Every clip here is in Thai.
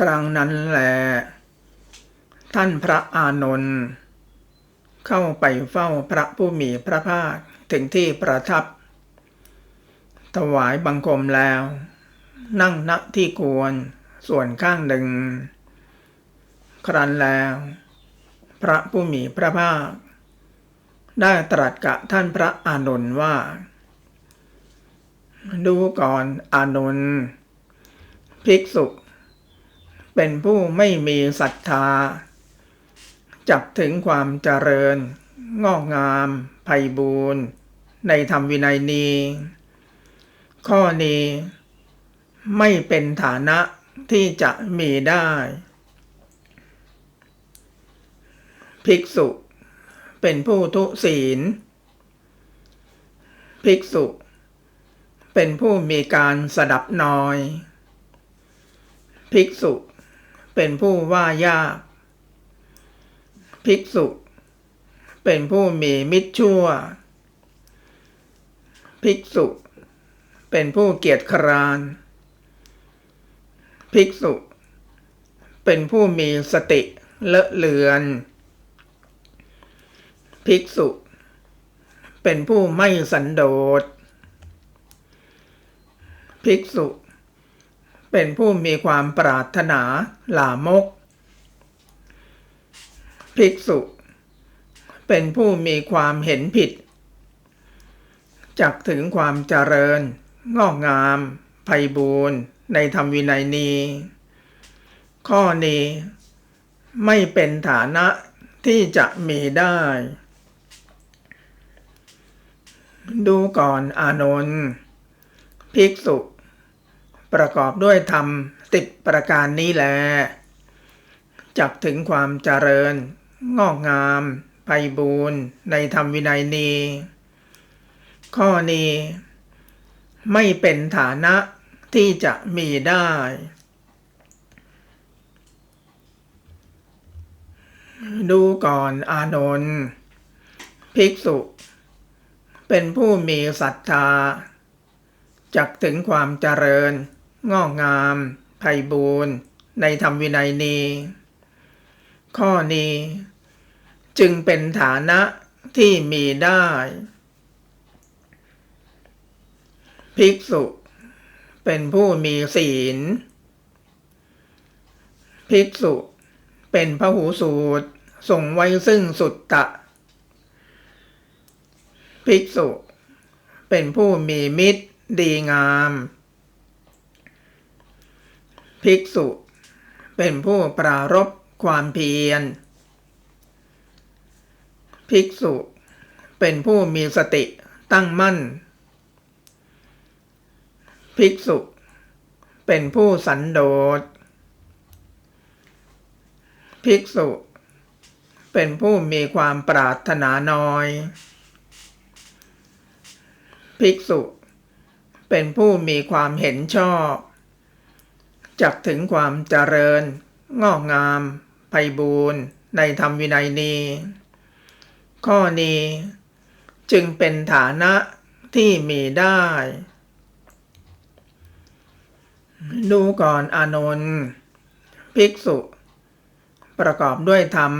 ครั้งนั้นแหลท่านพระอานนท์เข้าไปเฝ้าพระผู้มีพระภาคถึงที่ประทับ ถวายบังคมแล้ว นั่งณที่ควรส่วนข้างหนึ่ง ครั้นแล้ว พระผู้มีพระภาค ได้ตรัสกับท่านพระอานนท์ว่า ดูก่อนอานนท์ภิกษุ เป็นผู้ไม่มีศรัทธา จับถึงความเจริญ งอกงามไพบูรณ์ในธรรมวินัยนี้ ข้อนี้ ไม่เป็นฐานะที่จะมีได้ ภิกษุเป็นผู้ทุศีล ภิกษุ เป็นผู้มีการสดับน้อย ภิกษุ เป็นผู้ว่ายาก ภิกษุ เป็นผู้มีมิตรชั่ว ภิกษุ เป็นผู้เกียจคร้าน ภิกษุ เป็นผู้มีสติเลอะเลือน ภิกษุ เป็นผู้ไม่สันโดษ ภิกษุเเป็นผู้มีความปรารถนาหลามก ภิกษุ เป็นผู้มีความเห็นผิด จักถึงความเจริญ งอกงามไพบูรณ์ในธรรมวินัยนี้ ข้อนี้ ไม่เป็นฐานะที่จะมีได้ ดูก่อนอานนท์ภิกษุ ประกอบด้วยธรรมติดประการนี้แล จักถึงความเจริญ งอกงามไพบูรณ์ในธรรมวินัยนี้ ข้อนี้ ไม่เป็นฐานะที่จะมีได้ ดูก่อนอานนท์ภิกษุ เป็นผู้มีศรัทธาจักถึงความเจริญ งอกงามไพบูรณ์ในธรรมวินัยนี้ ข้อนี้ จึงเป็นฐานะที่มีได้ ภิกษุ เป็นผู้มีศีล ภิกษุ เป็นพระหูสูตรส่งไว้ซึ่งสุตตะ ภิกษุ เป็นผู้มีมิตรดีงาม ภิกษุ เป็นผู้ปรารบความเพียร ภิกษุ เป็นผู้มีสติตั้งมั่น ภิกษุ เป็นผู้สันโดษ ภิกษุ เป็นผู้มีความปรารถนาน้อย ภิกษุ เป็นผู้มีความเห็นชอบ จักถึงความเจริญ งอกงามไพบูรณ์ในธรรมวินัยนี้ ข้อนี้จึงเป็นฐานะที่มีได้ ดูก่อนอานนท์ภิกษุ ประกอบด้วยธรรม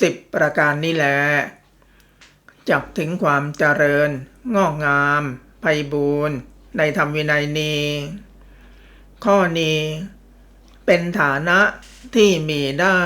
สิบประการนี้แหละจักถึงความเจริญ งอกงามไพบูรณ์ในธรรมวินัยนี้ ข้อนี้ เป็นฐานะที่มีได้